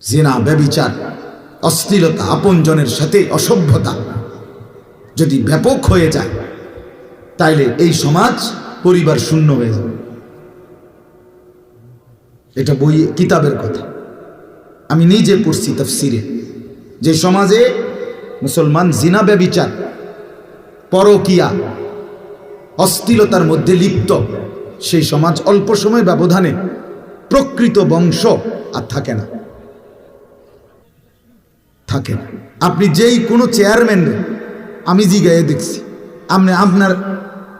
জেনা, ব্যবিচার, অশ্লীলতা, আপনজনের সাথে অসভ্যতা যদি ব্যাপক হয়ে যায়, তাইলে এই সমাজ পরিবার শূন্য হয়ে যাবে। এটা বই, কিতাবের কথা। আমি নিজে পড়ছি তফসিরে। যে সমাজে মুসলমান জিনা, ব্যবিচার, পরকিয়া অস্থিলতার মধ্যে লিপ্ত, সেই সমাজ অল্প সময় ব্যবধানে প্রকৃত বংশ আর থাকে না। থাকে না আপনি যেই কোনো চেয়ারম্যান আমি জিগায়ে দেখছি। আপনি, আপনার,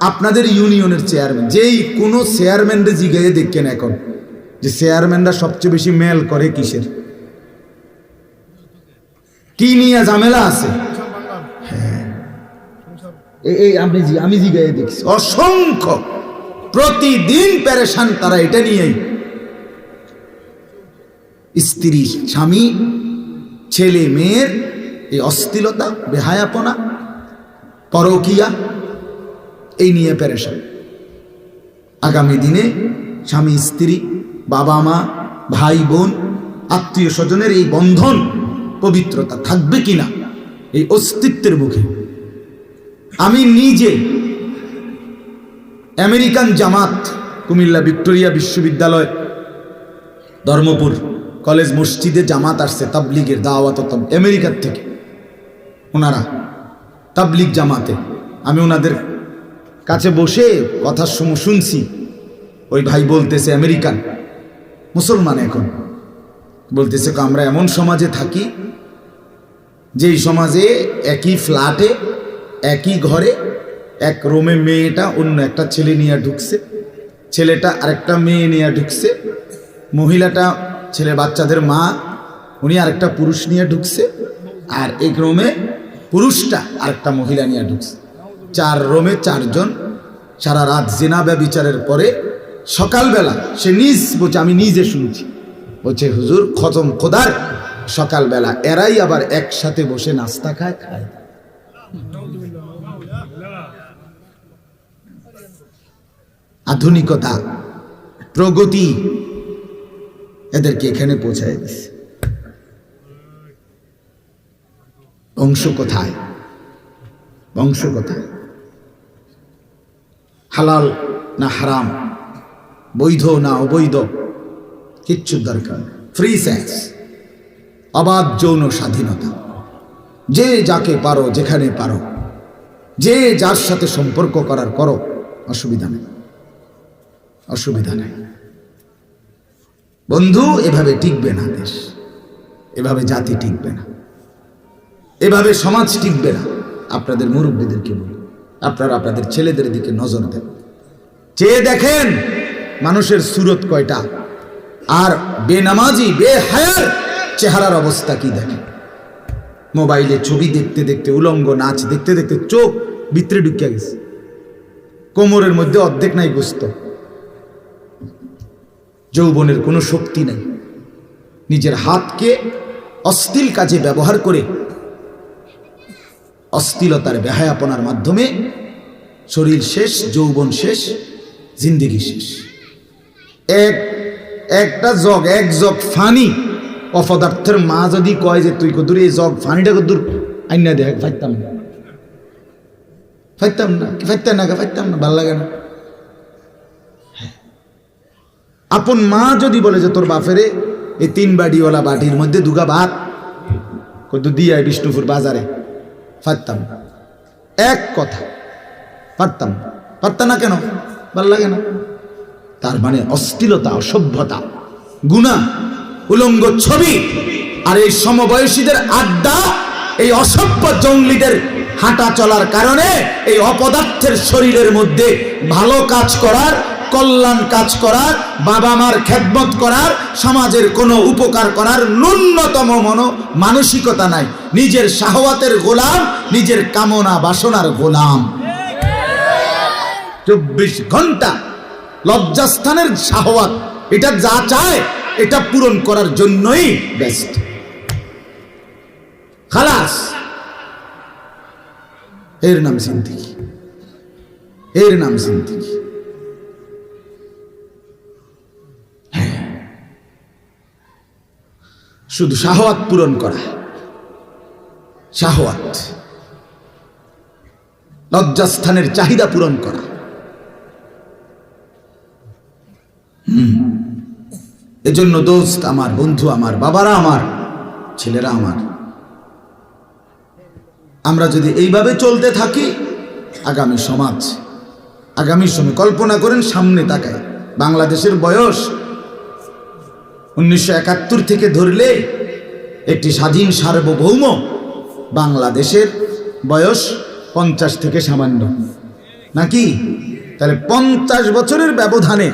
আপনাদের ইউনিয়নের চেয়ারম্যান যেই কোনো চেয়ারম্যানরে জিগায়ে দেখছেন এখন, যে চেয়ারম্যানরা সবচেয়ে বেশি মেল করে কিসের? কি নিয়ে ঝামেলা আছে? হ্যাঁ। এই- আপনি আমি জিগায়ে দেখছি। অসংখ্য। প্রতিদিন প্যারেশান তারা এটা নিয়েই। স্ত্রী, স্বামী ছেলে মেয়ের এই অস্থিলতা, বেহায়াপনা, পরকিয়া, এই নিয়ে প্যারেশান আগামী দিনে স্বামী, স্ত্রী বাবা মা ভাই বোন আত্মীয় স্বজনের এই বন্ধন, পবিত্রতা থাকবে কিনা এই অস্তিত্বের মুখে? আমি নিজে আমেরিকান জামাত, কুমিল্লা ভিক্টোরিয়া বিশ্ববিদ্যালয়, ধর্মপুর কলেজ মসজিদে জামাত আসছে তাবলিগের দাওয়াত আমেরিকার থেকে। ওনারা তাবলিগ জামাতে। আমি ওনাদের কাছে বসে কথা শুন- শুনছি। ওই ভাই বলতেছে আমেরিকান মুসলমান এখন। বলতেছে "ক, আমরা এমন সমাজে থাকি যেই সমাজে একই ফ্ল্যাটে একই ঘরে এক রোমে মেয়েটা অন্য একটা ছেলে নিয়ে ঢুকছে ছেলেটা আরেকটা মেয়ে নিয়ে ঢুকছে মহিলাটা ছেলে বাচ্চাদের মা, উনি আরেকটা পুরুষ নিয়ে ঢুকছে, আর এক রুমে পুরুষটা আরেকটা মহিলা নিয়ে ঢুকছে। চার রোমে চারজন সারা রাত জেনা বিচারের পরে সকালবেলা সে নিজ বলছে, আমি নিজে শুনছি। বলছে, হুজুর, খতম খোদার, সকালবেলা এরাই আবার একসাথে বসে নাস্তা খায় খায়। আধুনিকতা, প্রগতি এদেরকে এখানে পৌঁছায় দিচ্ছে বংশ কোথায়? বংশ কোথায়? হালাল না হারাম? বৈধ না অবৈধ? কিচ্ছু দরকার ফ্রি সেন্স অবাধ যৌন স্বাধীনতা। যে যাকে পারো, যেখানে পারো। যে যার সাথে সম্পর্ক করার করো, অসুবিধা নেই। অসুবিধা নেই। বন্ধু, এভাবে টিকবে না দেশ। এভাবে জাতি টিকবে না। এভাবে সমাজ টিকবে না। আপনাদের মুরব্বীদেরকে বলি, আপনারা আপনাদের ছেলেদের দিকে নজর দেন। চেয়ে দেখেন মানুষের সুরত কয়টা। আর বেনামাজি, বেহায়ার চেহারার অবস্থা কি দেখেন। মোবাইলে ছবি দেখতে দেখতে, উলঙ্গ নাচ দেখতে দেখতে চোখ ভিতরে ঢুকিয়া গেছে। কোমরের মধ্যে অর্ধেক নাই গোস্ত। যৌবনের কোনো শক্তি নাই। নিজের হাতকে অস্থিল কাজে ব্যবহার করে অস্থিলতার বেহায়াপনার মাধ্যমে শরীর শেষ, যৌবন শেষ, জিন্দিগি শেষ। এক, একটা জগ, এক জগ ফানি। অপদার্থের মা যদি কয় যে তুই কদুর এই জগ ফানিটা কদুর, আইনা দেখ ফাইতাম না। ফাইতাম না ফাইতাম না ফাইতাম না, ভালো লাগে না। আপন মা যদি বলে যে তোর বাপেরে এই তিন বাড়িওয়ালা বাটির মধ্যে দুগা ভাত কত দিয়ে বিষ্ণুপুর বাজারে। পারতাম। এক কথা পারতাম পারতাম না কেন? ভালো লাগে না। তার মানে অস্থিলতা অসভ্যতা, গুণা, উলঙ্গ ছবি আর এই সমবয়সীদের আড্ডা, এই অসভ্য জঙ্গলিদের হাঁটা চলার কারণে এই অপদার্থের শরীরের মধ্যে ভালো কাজ করার কল্যাণ কাজ করার বাবা মার খেদমত করার, সমাজের কোনো উপকার করার ন্যূনতম মন মানসিকতা নাই। নিজের শাহওয়াতের গোলাম, নিজের কামনা বাসনার গোলাম। চব্বিশ ঘণ্টা লজ্জাস্থানের শাহওয়াত, এটা যা চায়, এটা পূরণ করার জন্যই বেস্ট খালাস। এর নাম জিন্দিগি। এর নাম জিন্দিগি। শুধু শাহওয়াত পূরণ করা। শাহওয়াত। লজ্জাস্থানের চাহিদা পূরণ করা। এজন্য দোস্ত আমার বন্ধু, আমার বাবারা আমার, ছেলেরা আমার। আমরা যদি এইভাবে চলতে থাকি, আগামী সমাজ, আগামী সময় কল্পনা করেন সামনে তাকায়। বাংলাদেশের বয়স উনিশশো একাত্তর থেকে ধরলে একটি স্বাধীন সার্বভৌম বাংলাদেশের বয়স পঞ্চাশ থেকে সামান্য। নাকি? তাহলে পঞ্চাশ বছরের ব্যবধানে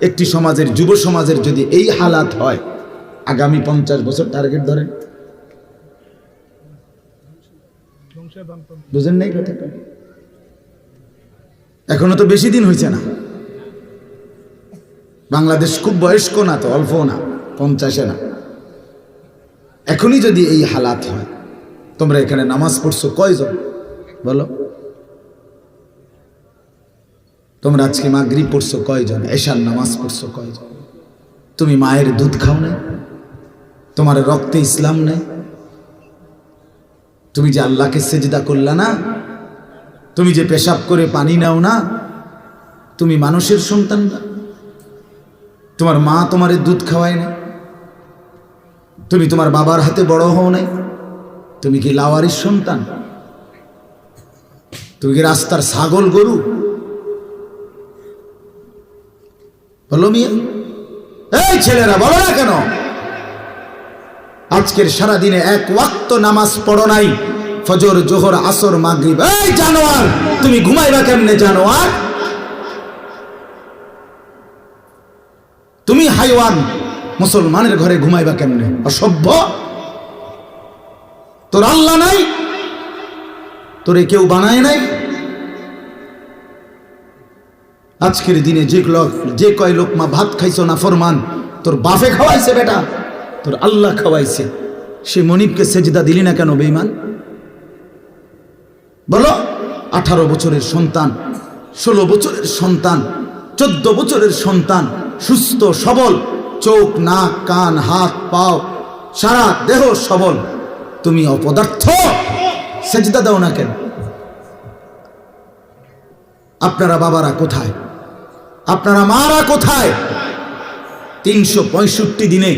একটি সমাজের, যুব সমাজের যদি এই হালাত হয়, আগামী পঞ্চাশ বছর টার্গেট ধরেন। বুঝেন নাই কথাটা? এখনও তো বেশি দিন হয়েছে না। বাংলাদেশ খুব বয়স্ক না তো অল্প না, পঞ্চাশে না। এখনই যদি এই হালাত হয়, তোমরা এখানে নামাজ পড়ছো কয়জন? বলো। তোমরা আজকে মাগরি পড়ছো কয়জন? এশার নামাজ পড়ছো কয়জন? তুমি মায়ের দুধ খাও না তোমার রক্তে ইসলাম নেই? তুমি যে আল্লাহকে সেজদা করলা না? তুমি যে পেশাব করে পানি নাও না? তুমি মানুষের সন্তান না? তোমার মা তোমার দুধ খাওয়ায় না তুমি তোমার বাবার হাতে বড় হও নাই? তুমি কি লাওয়ারির সন্তান? তুমি কি রাস্তার ছাগল গরু? বলো মিয়া। এই ছেলেরা, বলো না কেন? আজকের সারা দিনে এক ওয়াক্ত নামাজ পড়ো নাই। ফজর, জোহর, আসর, মাগরিব। এই জানোয়ার, তুমি ঘুমাইবা কেমনে জানোয়ার? তুমি হাইওয়ান মুসলমানের ঘরে ঘুমাইবা কেমনে? অসভ্য? তোর আল্লাহ নাই, তোরে কেউ বানায় নাই। আজকের দিনে যে লোক যে কয় লোক মা ভাত খাইছো না ফরমান, তোর বাফে খাওয়াইছে বেটা, তোর আল্লাহ খাওয়াইছে। সে মনিবকে সেজদা দিলি না কেন বেইমান বলো, আঠারো বছরের সন্তান, ষোলো বছরের সন্তান, চোদ্দ বছরের সন্তান সুস্থ, সবল, চোখ, নাক, কান, হাত, পাও, সারা দেহ সবল। তুমি অপদার্থ। সেজদা দাও না কেন? আপনারা বাবারা কোথায়? আপনারা মারা কোথায়? তিনশো পঁয়ষট্টি দিনে,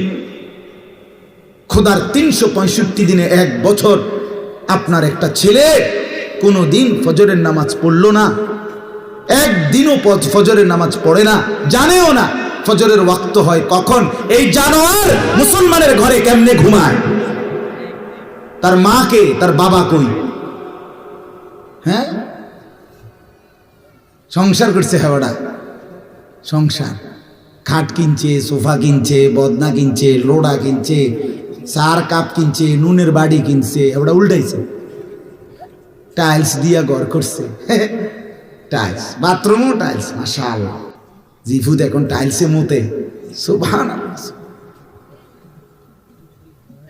খোদার তিনশো পঁয়ষট্টি দিনে এক বছর আপনার একটা ছেলে কোনো দিন ফজরের নামাজ পড়ল না। একদিনও ফজরের নামাজ পড়ে না, জানেও না। ফজরের ওয়াক্ত হয় কখন? এই জানোয়ার মুসলমানের ঘরে কেমনে ঘুমায়? তার মাকে তার বাবা কই? হ্যাঁ? সংসার করছে হেওয়াটা সংসার। খাট কিনছে, সোফা কিনছে, বদনা কিনছে, লোডা কিনছে, চার কাপ কিনছে, নুনের বাড়ি কিনছে ওটা উল্টাইছে। টাইলস দিয়া ঘর করছে। টাইলস, বাথরুমও টাইলস মাশাল জিফুদ এখন টাইলসে মতে। সুভান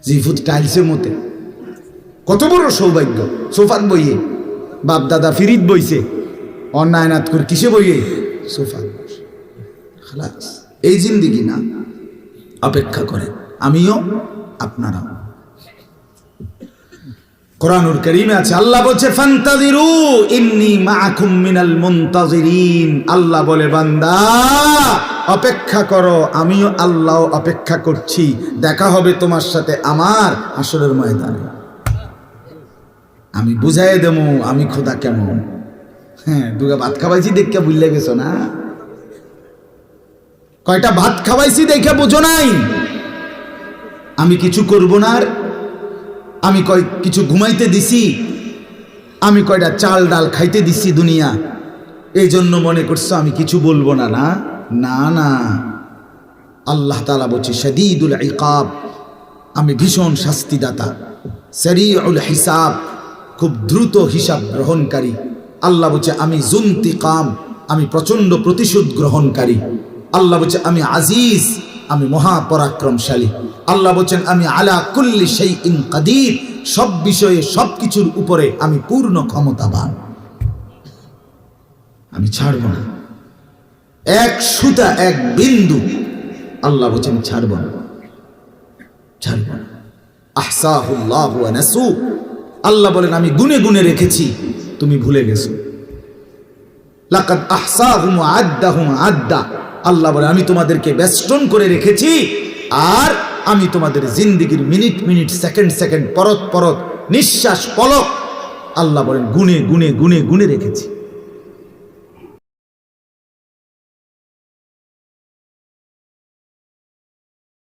জিফুদ টাইলসে মতে। কত বড় সৌভাগ্য, সোফান বইয়ে। বাপ দাদা ফিরিত বইছে অন্যায়নাথ করে কিসে বইয়ে? সোফান এই জিন্দিগি না, অপেক্ষা করেন, আমিও আপনারাও। কোরআনুর করিমে আছে, আল্লাহ বলছে, ফান্তাজিরু ইন্নি মাআকুম মিনাল মুনতাজিরিন। আল্লাহ বলে, বান্দা, অপেক্ষা করো, আমিও আল্লাহ অপেক্ষা করছি। দেখা হবে তোমার সাথে আমার আসরের ময়দানে। আমি বুঝাই দেবো, আমি খোদা কেমন? হ্যাঁ দুগা ভাত খাওয়াইছি দেখে বুঝলে গেছো না? কয়টা ভাত খাওয়াইছি দেখে বুঝো নাই? আমি কিছু করব না আর আমি কয়, কিছু ঘুমাইতে দিছি? আমি কয়টা চাল ডাল খাইতে দিছি দুনিয়া। এই জন্য মনে করছ আমি কিছু বলব না না? না না। আল্লাহ তালা বলছে, শদীদুল ইকাব। আমি ভীষণ শাস্তিদাতা। সরিউল হিসাব, খুব দ্রুত হিসাব গ্রহণকারী। আল্লাহ বলছে, আমি জুন্তি কাম আমি প্রচণ্ড প্রতিশোধ গ্রহণকারী। আল্লাহ বলছে, আমি আজিজ। আমি মহাপরাক্রমশালী। আল্লাহ বলছেন, আমি আলা কুল্লি সেই ইন কাদির, সব বিষয়ে সব কিছুর উপরে আমি পূর্ণ ক্ষমতাবান। আমি ছাড়ব না। এক সুতা, এক বিন্দু, আল্লাহ বলছেন ছাড়ব না। ছাড়ব না। আহসাহুল্লাহু আল্লাহ বলেন, আমি গুনে গুনে রেখেছি, তুমি ভুলে গেছো। লাকাদ আহসাহুম আদ্দাহুম আদ্দা। আল্লাহ বলে, আমি তোমাদেরকে বেষ্টন করে রেখেছি, আর আমি তোমাদের জিন্দিগির মিনিট মিনিট, সেকেন্ড সেকেন্ড, পরত পরত, নিঃশ্বাস পলক, আল্লাহ বলেন, গুনে গুনে গুনে গুনে রেখেছি।